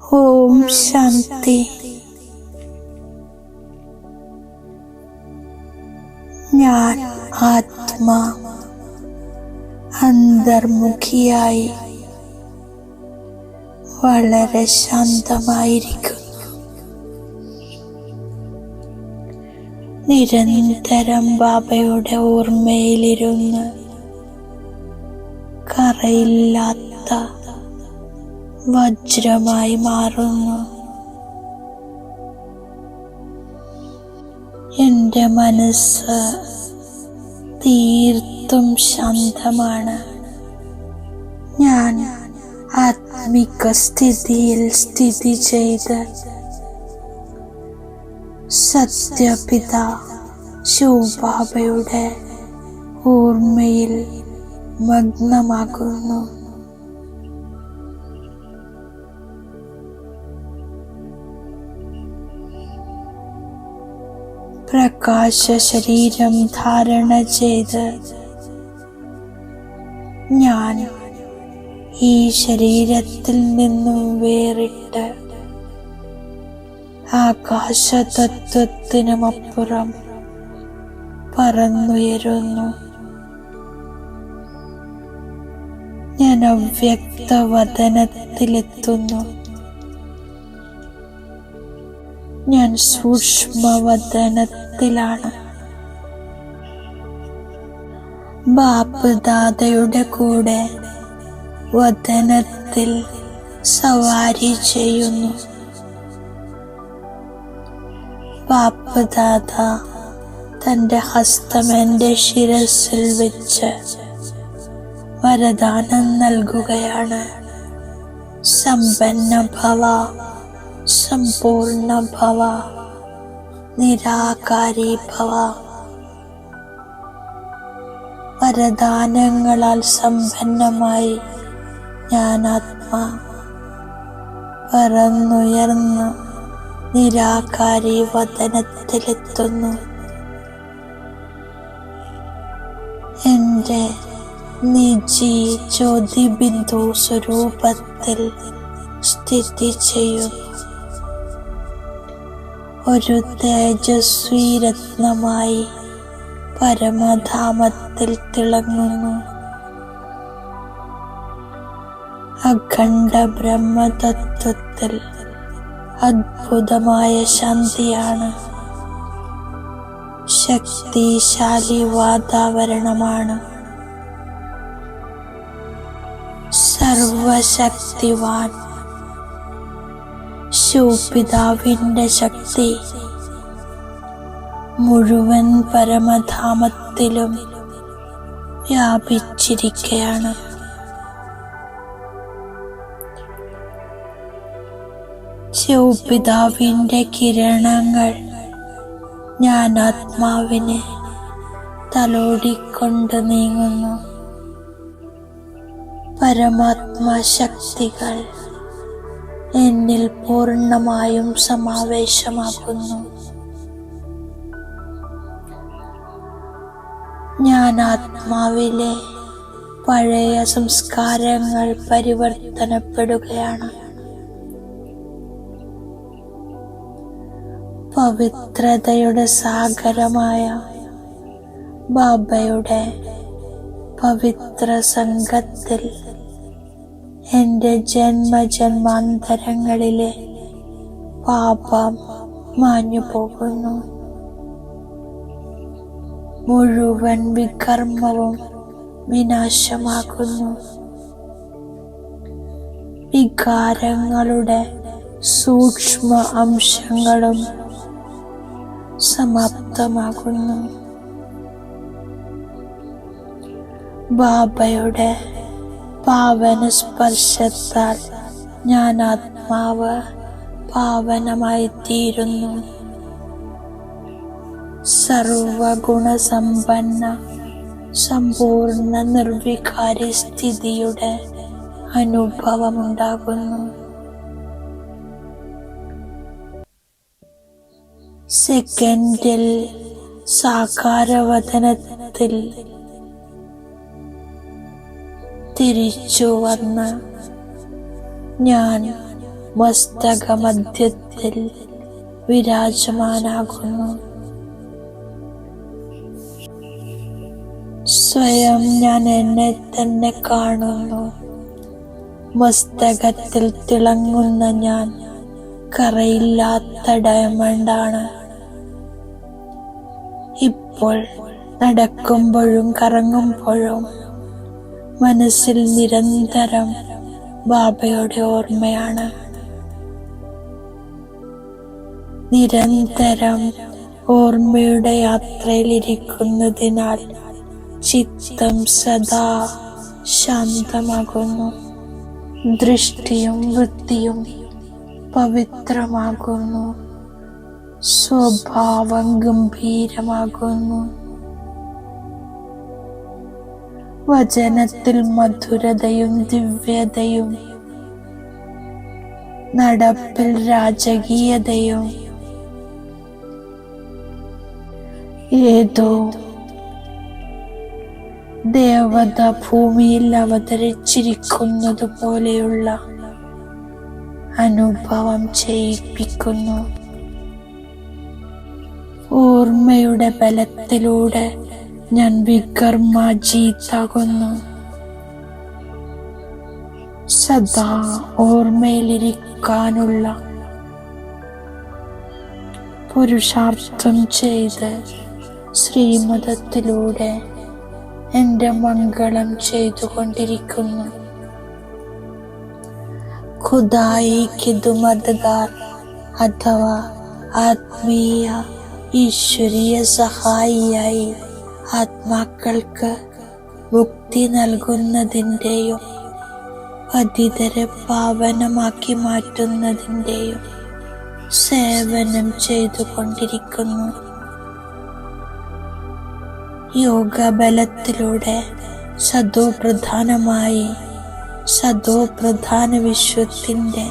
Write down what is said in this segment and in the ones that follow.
ഓം ശാന്തി. ഞാൻ ആത്മാ അന്തർമുഖിയായി വളരെ ശാന്തമായിരിക്കുന്നു. നിരന്തരം ബാബയുടെ ഓർമ്മയിലിരുന്ന് കറയില്ലാത്ത വജ്രമായി മാറുന്നു. എന്റെ മനസ്സ് തീർത്തും ശാന്തമാണ്. ഞാൻ ആത്മിക സ്ഥിതിയിൽ സ്ഥിതി ചെയ്ത് സത്യപിത ശിവബാബയുടെ ഓർമ്മയിൽ മഗ്നമാകുന്നു. പ്രകാശ ശരീരം ധാരണ ചെയ്ത് ഞാൻ ഈ ശരീരത്തിൽ നിന്നും വേറിട്ട് ആകാശതത്വത്തിനുമപ്പുറം പറന്നുയരുന്നു. ഞാൻ അവ്യക്തവദനത്തിലെത്തുന്നു. ഞാൻ സൂക്ഷ്മവദനത്തിലാണ്. ബാപ്പ് ദാദയുടെ കൂടെ വദനത്തിൽ സവാരി ചെയ്യുന്നു. ബാപ്പ് ദാദ തന്റെ ഹസ്തം എന്റെ ശിരസിൽ വെച്ച് വരദാനം നൽകുകയാണ്. സമ്പന്ന ഭവ സമ്പൂർണ ഭവ നിരാകാരി ഭവ. വരദാനങ്ങളാൽ സമ്പന്നമായി ആത്മാ പറന്നുയർന്ന് നിരാകാരി വതനത്തിലെത്തുന്നു എന്റെ നിജി ജ്യോതിബിന്ദു സ്വരൂപത്തിൽ സ്ഥിതി ചെയ്യുന്നു. ഒരു തേജസ്വി രത്നമായി പരമധാമത്തിൽ തിളങ്ങുന്നു. അഖണ്ഡ ബ്രഹ്മതത്വത്തിൽ അദ്ഭുതമായ ശാന്തിയാണ്. ശക്തിശാലി വാതാവരണമാണ്. സർവശക്തിവാൻ ശിവപിതാവിന്റെ ശക്തി മുഴുവൻ പരമധാമത്തിലും വ്യാപിച്ചിരിക്കുകയാണ് ശിവപിതാവിന്റെ കിരണങ്ങൾ ഞാൻ ആത്മാവിനെ തലോടിക്കൊണ്ട് നീങ്ങുന്നു. പരമാത്മാ ശക്തികൾ എന്നിൽ പൂർണമായും സമാവേശമാക്കുന്നു ഞാൻ ആത്മാവിലെ പഴയ സംസ്കാരങ്ങൾ പരിവർത്തനപ്പെടുകയാണ്. പവിത്രതയുടെ സാഗരമായ ബാബയുടെ പവിത്ര സംഘത്തിൽ എന്റെ ജന്മജന്മാന്തരങ്ങളിലെ പാപം മാഞ്ഞു പോകുന്നു മുഴുവൻ വികർമ്മവും വിനാശമാകുന്നു. വികാരങ്ങളുടെ സൂക്ഷ്മ അംശങ്ങളും സമാപ്തമാകുന്നു. ബാബയുടെ പാവന സ്പർശത്താൽ ഞാൻ ആത്മാവ് പാവനമായി തീരുന്നു. സർവഗുണസമ്പന്ന സമ്പൂർണ നിർവികാരി സ്ഥിതിയുടെ അനുഭവമുണ്ടാകുന്നു. സെക്കൻഡിൽ സാകാരവതനത്തിൽ തിരിച്ചു വന്ന് ഞാൻ മസ്തകമധ്യത്തിൽ വിരാജമാനാകുന്നു. സ്വയം ഞാൻ എന്നെ തന്നെ കാണുന്നു. മസ്തകത്തിൽ തിളങ്ങുന്ന ഞാൻ കറയില്ലാത്ത ഡയമണ്ടാണ്. ഇപ്പോൾ നടക്കുമ്പോഴും കറങ്ങുമ്പോഴും മനസ്സിൽ നിരന്തരം ബാബയുടെ ഓർമ്മയാണ്. നിരന്തരം ഓർമ്മയുടെ യാത്രയിലിരിക്കുന്നതിനാൽ ചിത്തം സദാ ശാന്തമാകുന്നു. ദൃഷ്ടിയും വൃത്തിയും പവിത്രമാകുന്നു. സ്വഭാവം ഗംഭീരമാകുന്നു. വചനത്തിൽ മധുരതയും ദിവ്യതയും നടപ്പിൽ രാജകീയതയും. ഏതോ ദേവത ഭൂമിയിൽ അവതരിച്ചിരിക്കുന്നത് പോലെയുള്ള അനുഭവം ചെയ്യിപ്പിക്കുന്നു. ഓർമ്മയുടെ ബലത്തിലൂടെ ഞാൻ വികർമാജീത്താകുന്നു സദാ ഓർമ്മയിലിരിക്കാനുള്ള പുരുഷാർത്ഥം ചെയ്ത് ശ്രീമതത്തിലൂടെ എന്റെ മംഗളം ചെയ്തുകൊണ്ടിരിക്കുന്നു. ഖുദായി കിതുമദ്ഗാർ അഥവാ ആത്മീയ ഈശ്വരീയ സഹായിയായി. ആത്മാക്കൾക്ക് മുക്തി നൽകുന്നതിന്റെയും പതിതരെ പാവനമാക്കി മാറ്റുന്നതിന്റെയും സേവനം ചെയ്തുകൊണ്ടിരിക്കുന്നു. യോഗബലത്തിലൂടെ സദോപ്രധാനമായി സദോപ്രധാന സദോ പ്രധാന വിശ്വത്തിന്റെ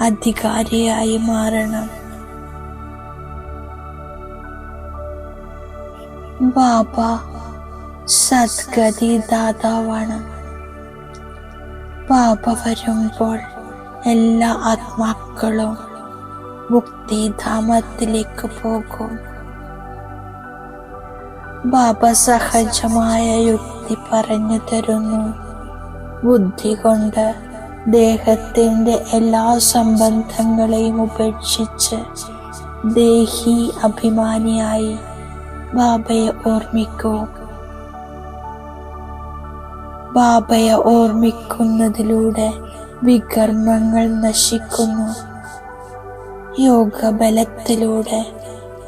അധികാരിയായി മാറണം. ബാബ സദ്ഗതി ദാതാവാണ്. ബാബ വരുമ്പോൾ എല്ലാ ആത്മാക്കളും മുക്തിധാമത്തിലേക്ക് പോകും. ബാബ സഹജമായ യുക്തി പറഞ്ഞു തരുന്നു. ബുദ്ധി കൊണ്ട് ദേഹത്തിന്റെ എല്ലാ സംബന്ധങ്ങളെയും ഉപേക്ഷിച്ച് ദേഹി അഭിമാനിയായി. ബാബയെ ഓർമ്മിക്കൂ. ബാബയെ ഓർമ്മിക്കുന്നതിലൂടെ വികർമ്മങ്ങൾ നശിക്കുന്നു. യോഗബലത്തിലൂടെ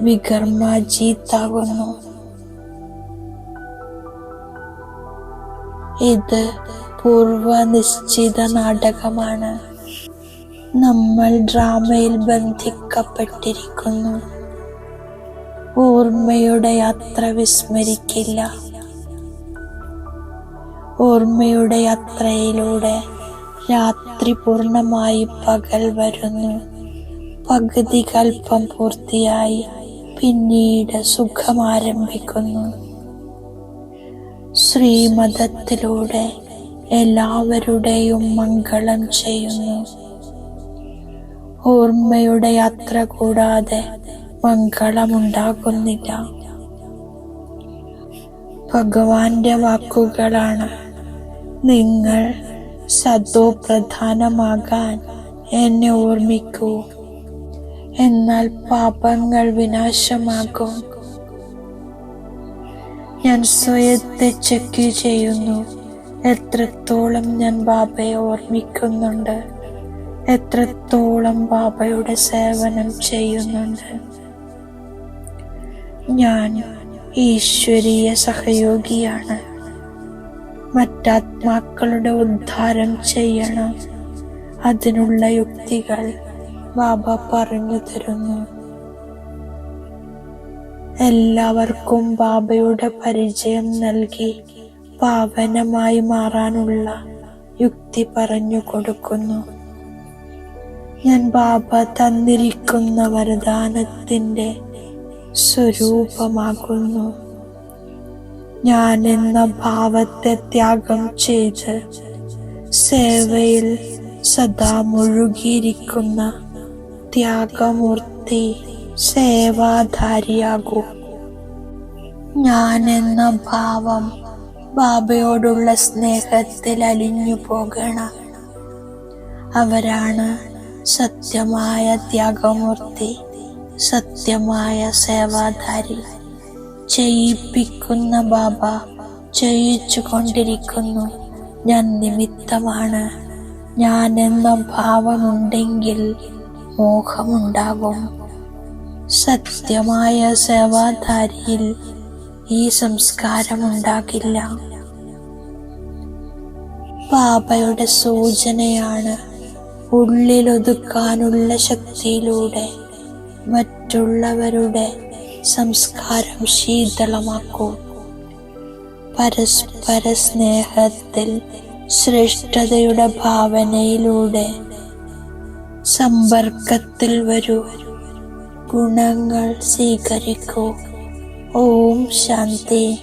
വികർമാജീത്താകുന്നു. ഇത് പൂർവനിശ്ചിത നാടകമാണ്. നമ്മൾ ഡ്രാമയിൽ ബന്ധിക്കപ്പെട്ടിരിക്കുന്നു. ഓർമ്മയുടെ യാത്ര വിസ്മരിക്കില്ല. ഓർമ്മയുടെ യാത്രയിലൂടെ രാത്രി പൂർണമായി പകൽ വരുന്നു. പകുതി കൽപ്പം പൂർത്തിയായി പിന്നീട് സുഖം ആരംഭിക്കുന്നു. ശ്രീമതത്തിലൂടെ എല്ലാവരുടെയും മംഗളം ചെയ്യുന്നു. ഓർമ്മയുടെ യാത്ര കൂടാതെ മംഗളമുണ്ടാകുന്നില്ല. ഭഗവാന്റെ വാക്കുകളാണ് നിങ്ങൾ സദോ പ്രധാനമാകാൻ എന്നെ ഓർമ്മിക്കൂ. എന്നാൽ പാപങ്ങൾ വിനാശമാകും. ഞാൻ സ്വയത്തെ ചെക്ക് ചെയ്യുന്നു. എത്രത്തോളം ഞാൻ ബാബയെ ഓർമ്മിക്കുന്നുണ്ട്. എത്രത്തോളം ബാബയുടെ സേവനം ചെയ്യുന്നുണ്ട്. ഞാൻ ഈശ്വരീയ സഹയോഗിയാണ്. മറ്റാത്മാക്കളുടെ ഉദ്ധാരം ചെയ്യണം. അതിനുള്ള യുക്തികൾ ബാബ പറഞ്ഞു തരുന്നു. എല്ലാവർക്കും ബാബയുടെ പരിചയം നൽകി പാവനമായി മാറാനുള്ള യുക്തി പറഞ്ഞു കൊടുക്കുന്നു. ഞാൻ ബാബ തന്നിരിക്കുന്ന വരദാനത്തിന്റെ സ്വരൂപമാകുന്നു. ഞാൻ എന്ന ഭാവത്തെ ത്യാഗം ചെയ്ത് സേവയിൽ സദാ മുഴുകിയിരിക്കുന്ന ത്യാഗമൂർത്തി സേവാധാരിയാകൂ. ഞാൻ എന്ന ഭാവം ബാബയോടുള്ള സ്നേഹത്തിൽ അലിഞ്ഞു പോകണം. അവരാണ് സത്യമായ ത്യാഗമൂർത്തി. സത്യമായ സേവാധാരി. ചെയ്യിപ്പിക്കുന്ന ബാബ ചെയ്യിച്ചു കൊണ്ടിരിക്കുന്നു. ഞാൻ നിമിത്തമാണ്. ഞാൻ എന്ന ഭാവമുണ്ടെങ്കിൽ മോഹമുണ്ടാകും. സത്യമായ സേവാധാരിയിൽ ഈ സംസ്കാരമുണ്ടാകില്ല. ബാബയുടെ സൂചനയാണ് ഉള്ളിലൊതുക്കാനുള്ള ശക്തിയിലൂടെ മറ്റുള്ളവരുടെ സംസ്കാരം ശീതളമാക്കൂ. പരസ്പര സ്നേഹത്തിൽ ശ്രേഷ്ഠതയുടെ ഭാവനയിലൂടെ സമ്പർക്കത്തിൽ വരൂ. ഗുണങ്ങൾ സ്വീകരിക്കൂ. ഓം ശാന്തി.